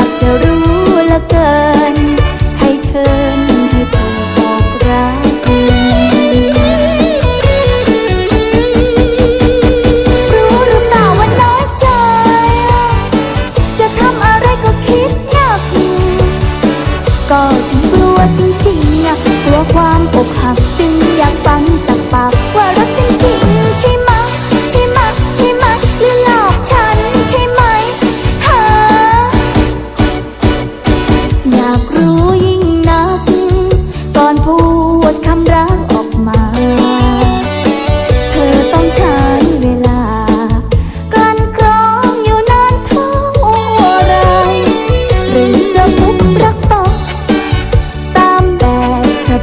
ากจะรู้ละเกิน ให้เชิญให้เธอบอกรักรู้หรือเปล่าว่าน้อยใจ จะทำอะไรก็คิดยากก็ฉันกลัวจริงๆอะกลัวความอกหักจึงอยากฟังจากปาก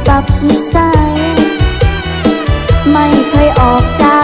ปรับนิสัย ไม่เคยออกจาก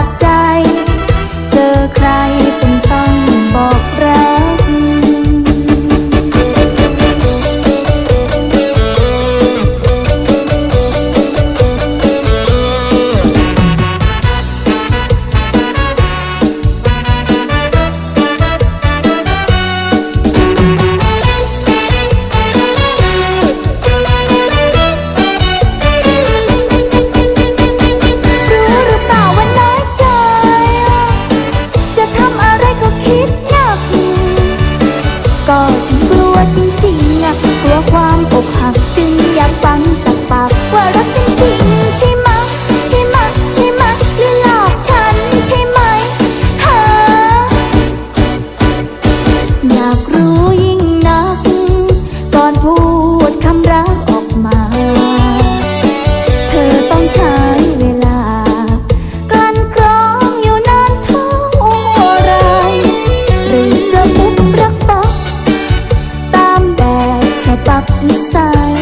up time.